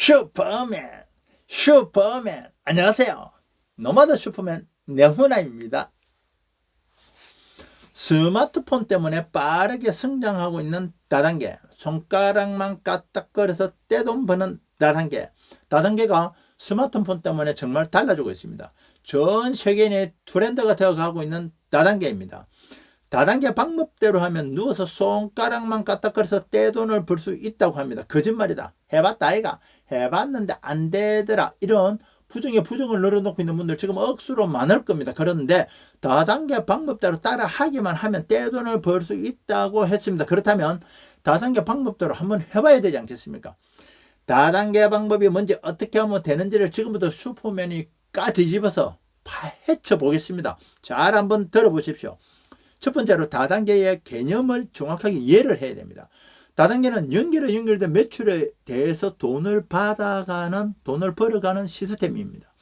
슈퍼맨, 슈퍼맨. 안녕하세요. 노마드 슈퍼맨 내훈아입니다. 스마트폰 때문에 빠르게 성장하고 있는 다단계, 손가락만 까딱거려서 떼돈 버는 다단계, 다단계가 스마트폰 때문에 정말 달라지고 있습니다. 전 세계인의 트렌드가 되어가고 있는 다단계입니다. 다단계 방법대로 하면 누워서 손가락만 까딱거려서 떼돈을 벌 수 있다고 합니다. 거짓말이다. 해봤다 아이가. 해봤는데 안 되더라. 이런 부정에 부정을 늘어놓고 있는 분들 지금 억수로 많을 겁니다. 그런데 다단계 방법대로 따라 하기만 하면 떼돈을 벌 수 있다고 했습니다. 그렇다면 다단계 방법대로 한번 해봐야 되지 않겠습니까? 다단계 방법이 뭔지 어떻게 하면 되는지를 지금부터 슈퍼맨이 까 뒤집어서 파헤쳐 보겠습니다. 잘 한번 들어보십시오. 첫 번째로 다단계의 개념을 정확하게 이해를 해야 됩니다. 다단계는 연결에 연결된 매출에 대해서 돈을 받아가는, 돈을 벌어가는 시스템입니다.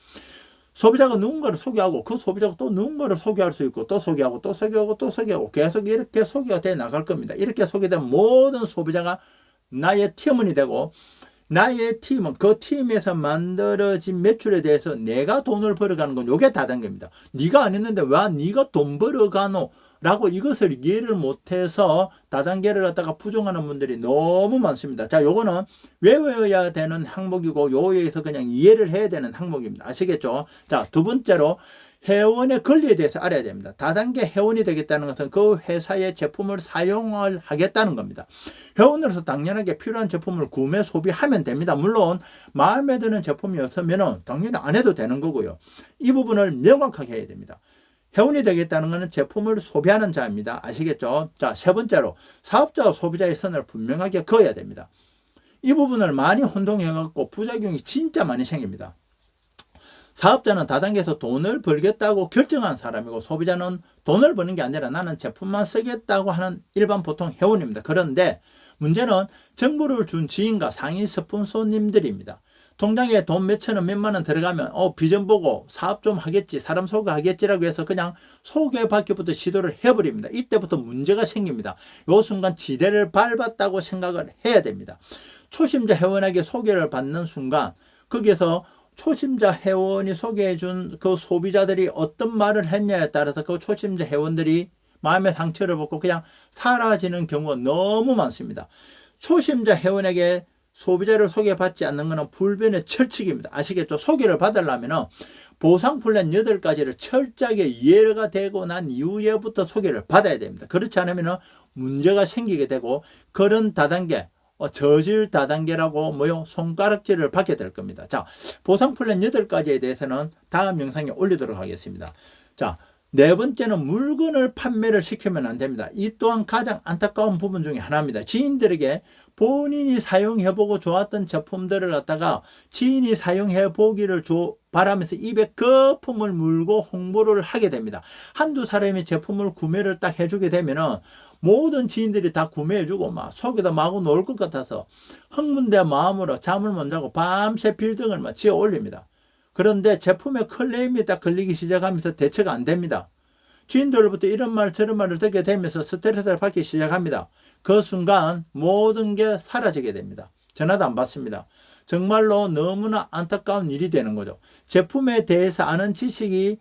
소비자가 누군가를 소개하고 그 소비자가 또 누군가를 소개할 수 있고 또 소개하고 또 소개하고 또 소개하고 계속 이렇게 소개가 돼 나갈 겁니다. 이렇게 소개된 모든 소비자가 나의 팀원이 되고 나의 팀은 그 팀에서 만들어진 매출에 대해서 내가 돈을 벌어가는 건 요게 다단계입니다. 네가 안 했는데 왜 네가 돈 벌어가노? 라고 이것을 이해를 못해서 다단계를 갖다가 부정하는 분들이 너무 많습니다. 자, 요거는 외워야 되는 항목이고 요에서 그냥 이해를 해야 되는 항목입니다. 아시겠죠? 자, 두 번째로 회원의 권리에 대해서 알아야 됩니다. 다단계 회원이 되겠다는 것은 그 회사의 제품을 사용을 하겠다는 겁니다. 회원으로서 당연하게 필요한 제품을 구매 소비하면 됩니다. 물론 마음에 드는 제품이 없으면 당연히 안 해도 되는 거고요. 이 부분을 명확하게 해야 됩니다. 회원이 되겠다는 것은 제품을 소비하는 자입니다. 아시겠죠? 자, 세 번째로 사업자와 소비자의 선을 분명하게 그어야 됩니다. 이 부분을 많이 혼동해갖고 부작용이 진짜 많이 생깁니다. 사업자는 다단계에서 돈을 벌겠다고 결정한 사람이고 소비자는 돈을 버는 게 아니라 나는 제품만 쓰겠다고 하는 일반 보통 회원입니다. 그런데 문제는 정보를 준 지인과 상위 스폰서님들입니다. 통장에 돈 몇천 원, 몇만 원 들어가면 어 비전 보고 사업 좀 하겠지, 사람 소개하겠지라고 해서 그냥 소개받기부터 시도를 해버립니다. 이때부터 문제가 생깁니다. 요 순간 지대를 밟았다고 생각을 해야 됩니다. 초심자 회원에게 소개를 받는 순간 거기에서 초심자 회원이 소개해준 그 소비자들이 어떤 말을 했냐에 따라서 그 초심자 회원들이 마음의 상처를 받고 그냥 사라지는 경우가 너무 많습니다. 초심자 회원에게 소비자를 소개받지 않는 것은 불변의 철칙입니다. 아시겠죠? 소개를 받으려면 보상 플랜 8가지를 철저하게 이해가 되고 난 이후에부터 소개를 받아야 됩니다. 그렇지 않으면 문제가 생기게 되고 그런 다단계 어, 저질 다단계라고 뭐요 손가락질을 받게 될 겁니다. 자, 보상 플랜 8가지에 대해서는 다음 영상에 올리도록 하겠습니다. 자, 네 번째는 물건을 판매를 시키면 안 됩니다. 이 또한 가장 안타까운 부분 중에 하나입니다. 지인들에게 본인이 사용해보고 좋았던 제품들을 갖다가 지인이 사용해보기를 조, 바라면서 입에 거품을 물고 홍보를 하게 됩니다. 한두 사람이 제품을 구매를 딱 해주게 되면은 모든 지인들이 다 구매해주고 막 속에다 마구 놓을 것 같아서 흥분된 마음으로 잠을 못 자고 밤새 빌딩을 막 지어 올립니다. 그런데 제품의 클레임이 딱 걸리기 시작하면서 대처가 안 됩니다. 주인들로부터 이런 말 저런 말을 듣게 되면서 스트레스를 받기 시작합니다. 그 순간 모든 게 사라지게 됩니다. 전화도 안 받습니다. 정말로 너무나 안타까운 일이 되는 거죠. 제품에 대해서 아는 지식이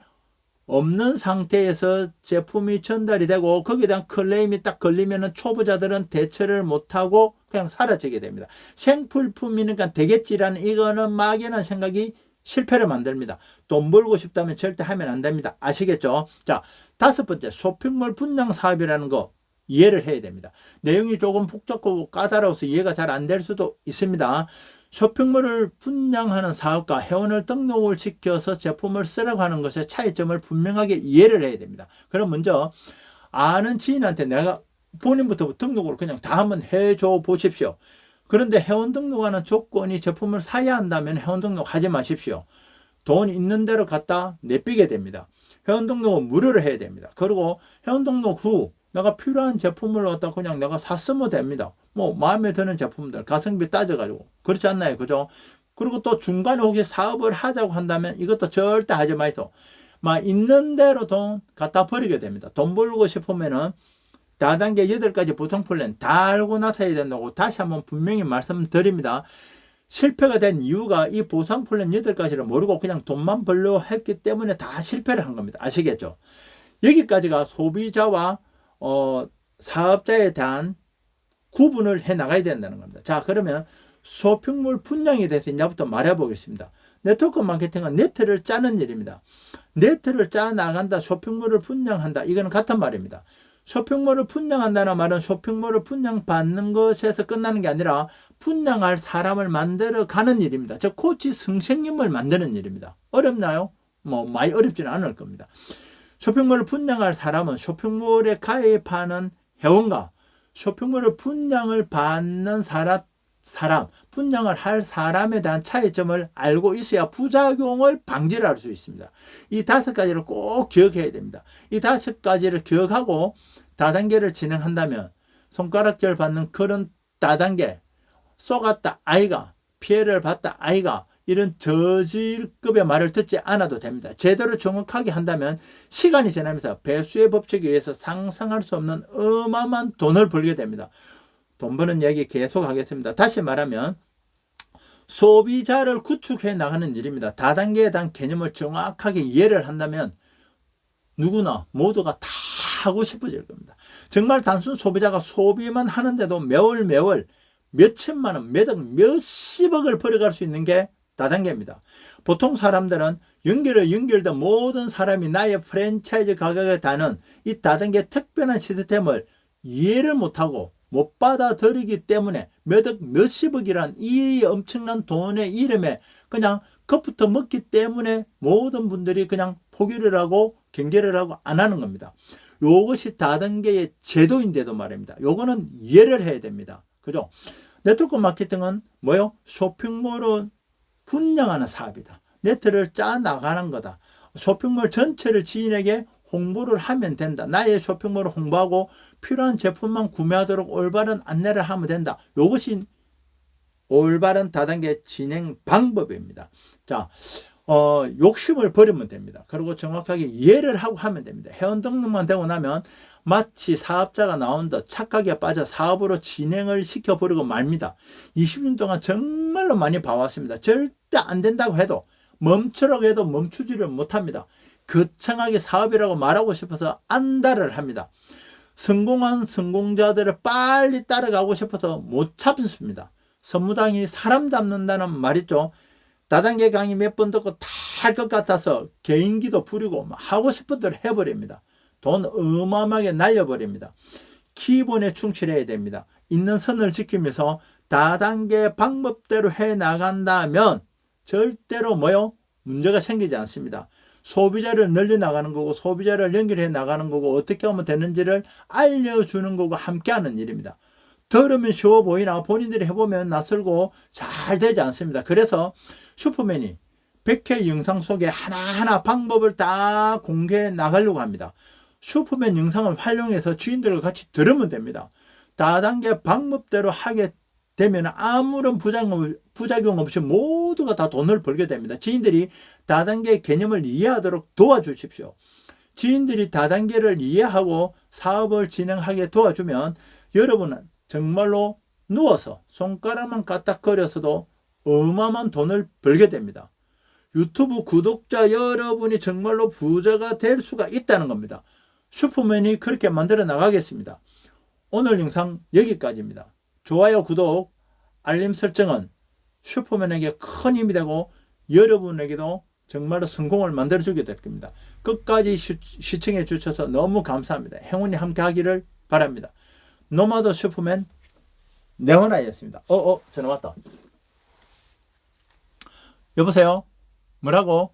없는 상태에서 제품이 전달이 되고 거기에 대한 클레임이 딱 걸리면은 초보자들은 대처를 못하고 그냥 사라지게 됩니다. 생필품이니까 되겠지라는 이거는 막연한 생각이 실패를 만듭니다. 돈 벌고 싶다면 절대 하면 안 됩니다. 아시겠죠? 자, 다섯 번째, 쇼핑몰 분양 사업이라는 거 이해를 해야 됩니다. 내용이 조금 복잡하고 까다로워서 이해가 잘 안 될 수도 있습니다. 쇼핑몰을 분양하는 사업과 회원을 등록을 시켜서 제품을 쓰라고 하는 것의 차이점을 분명하게 이해를 해야 됩니다. 그럼 먼저 아는 지인한테 내가 본인부터 등록을 그냥 다 한번 해줘 보십시오. 그런데 회원 등록하는 조건이 제품을 사야 한다면 회원 등록하지 마십시오. 돈 있는 대로 갖다 내비게 됩니다. 회원 등록은 무료로 해야 됩니다. 그리고 회원 등록 후 내가 필요한 제품을 갖다 그냥 내가 샀으면 됩니다. 뭐 마음에 드는 제품들 가성비 따져가지고 그렇지 않나요, 그죠? 그리고 또 중간에 혹시 사업을 하자고 한다면 이것도 절대 하지 마이소. 막 있는 대로 돈 갖다 버리게 됩니다. 돈 벌고 싶으면은 다단계 8가지 보통 플랜 다 알고 나서야 된다고 다시 한번 분명히 말씀드립니다. 실패가 된 이유가 이 보상 플랜 8가지를 모르고 그냥 돈만 벌려 했기 때문에 다 실패를 한 겁니다. 아시겠죠? 여기까지가 소비자와 어, 사업자에 대한 구분을 해 나가야 된다는 겁니다. 자, 그러면 쇼핑몰 분량에 대해서 이제부터 말해 보겠습니다. 네트워크 마케팅은 네트를 짜는 일입니다. 네트를 짜 나간다, 쇼핑몰을 분양한다. 이거는 같은 말입니다. 쇼핑몰을 분양한다는 말은 쇼핑몰을 분양받는 것에서 끝나는 게 아니라 분양할 사람을 만들어 가는 일입니다. 즉 코치 선생님을 만드는 일입니다. 어렵나요? 뭐 많이 어렵지는 않을 겁니다. 쇼핑몰을 분양할 사람은 쇼핑몰에 가입하는 회원과 쇼핑몰을 분양을 받는 사람, 사람, 분양을 할 사람에 대한 차이점을 알고 있어야 부작용을 방지를 할 수 있습니다. 이 다섯 가지를 꼭 기억해야 됩니다. 이 다섯 가지를 기억하고 다단계를 진행한다면 손가락질 받는 그런 다단계, 쏘갔다 아이가, 피해를 봤다 아이가, 이런 저질급의 말을 듣지 않아도 됩니다. 제대로 정확하게 한다면 시간이 지나면서 배수의 법칙에 의해서 상상할 수 없는 어마어마한 돈을 벌게 됩니다. 돈 버는 얘기 계속 하겠습니다. 다시 말하면 소비자를 구축해 나가는 일입니다. 다단계에 대한 개념을 정확하게 이해를 한다면 누구나 모두가 다 하고 싶어질 겁니다. 정말 단순 소비자가 소비만 하는데도 매월 매월 몇 천만 원, 몇억, 몇십억을 벌어갈 수 있는 게 다단계입니다. 보통 사람들은 연결에 연결된 모든 사람이 나의 프랜차이즈 가격에 다는 이 다단계 특별한 시스템을 이해를 못하고 못 받아들이기 때문에 몇억 몇십억이란 이 엄청난 돈의 이름에 그냥 컵부터 먹기 때문에 모든 분들이 그냥 포기를 하고 경계를 하고 안 하는 겁니다. 요것이 다단계의 제도인데도 말입니다. 요거는 이해를 해야 됩니다. 그죠? 네트워크 마케팅은 뭐요? 쇼핑몰은 분양하는 사업이다. 네트를 짜 나가는 거다. 쇼핑몰 전체를 지인에게 홍보를 하면 된다. 나의 쇼핑몰을 홍보하고 필요한 제품만 구매하도록 올바른 안내를 하면 된다. 이것이 올바른 다단계 진행 방법입니다. 자, 어, 욕심을 버리면 됩니다. 그리고 정확하게 이해를 하고 하면 됩니다. 회원 등록만 되고 나면 마치 사업자가 나온 듯 착각에 빠져 사업으로 진행을 시켜버리고 말니다 20년 동안 정 말로 많이 봐왔습니다. 절대 안 된다고 해도 멈추라고 해도 멈추지를 못합니다. 거창하게 사업이라고 말하고 싶어서 안달을 합니다. 성공한 성공자들을 빨리 따라가고 싶어서 못 참습니다. 선무당이 사람 잡는다는 말 있죠. 다단계 강의 몇 번 듣고 다 할 것 같아서 개인기도 부리고 하고 싶은 대로 해버립니다. 돈 어마어마하게 날려버립니다. 기본에 충실해야 됩니다. 있는 선을 지키면서 다단계 방법대로 해 나간다면 절대로 뭐요? 문제가 생기지 않습니다. 소비자를 늘려 나가는 거고 소비자를 연결해 나가는 거고 어떻게 하면 되는지를 알려주는 거고 함께하는 일입니다. 들으면 쉬워 보이나 본인들이 해보면 낯설고 잘 되지 않습니다. 그래서 슈퍼맨이 100회 영상 속에 하나하나 방법을 다 공개해 나가려고 합니다. 슈퍼맨 영상을 활용해서 주인들과 같이 들으면 됩니다. 다단계 방법대로 하게 되면 아무런 부작용, 없이 모두가 다 돈을 벌게 됩니다. 지인들이 다단계 개념을 이해하도록 도와주십시오. 지인들이 다단계를 이해하고 사업을 진행하게 도와주면 여러분은 정말로 누워서 손가락만 까딱거려서도 어마어마한 돈을 벌게 됩니다. 유튜브 구독자 여러분이 정말로 부자가 될 수가 있다는 겁니다. 슈퍼맨이 그렇게 만들어 나가겠습니다. 오늘 영상 여기까지입니다. 좋아요, 구독, 알림 설정은 슈퍼맨에게 큰 힘이 되고 여러분에게도 정말로 성공을 만들어주게 될 겁니다. 끝까지 시, 청해 주셔서 너무 감사합니다. 행운이 함께 하기를 바랍니다. 노마드 슈퍼맨 네원아이였습니다. 어, 어, 전화 왔다. 여보세요? 뭐라고?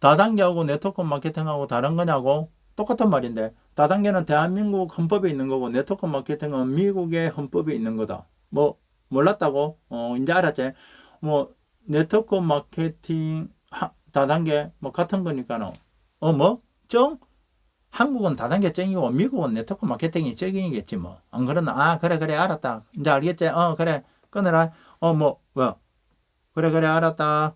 다단계하고 네트워크 마케팅하고 다른 거냐고? 똑같은 말인데 다단계는 대한민국 헌법에 있는 거고 네트워크 마케팅은 미국의 헌법에 있는 거다. 뭐 몰랐다고? 어 이제 알았지? 뭐 네트워크 마케팅 하, 다단계 뭐 같은 거니까는 어 뭐? 정? 한국은 다단계 쟁이고 미국은 네트워크 마케팅이 쟁이겠지 뭐. 안 그러나? 아 그래 그래 알았다. 이제 알겠지? 어 그래 끊어라. 어뭐 뭐. 그래 그래 알았다.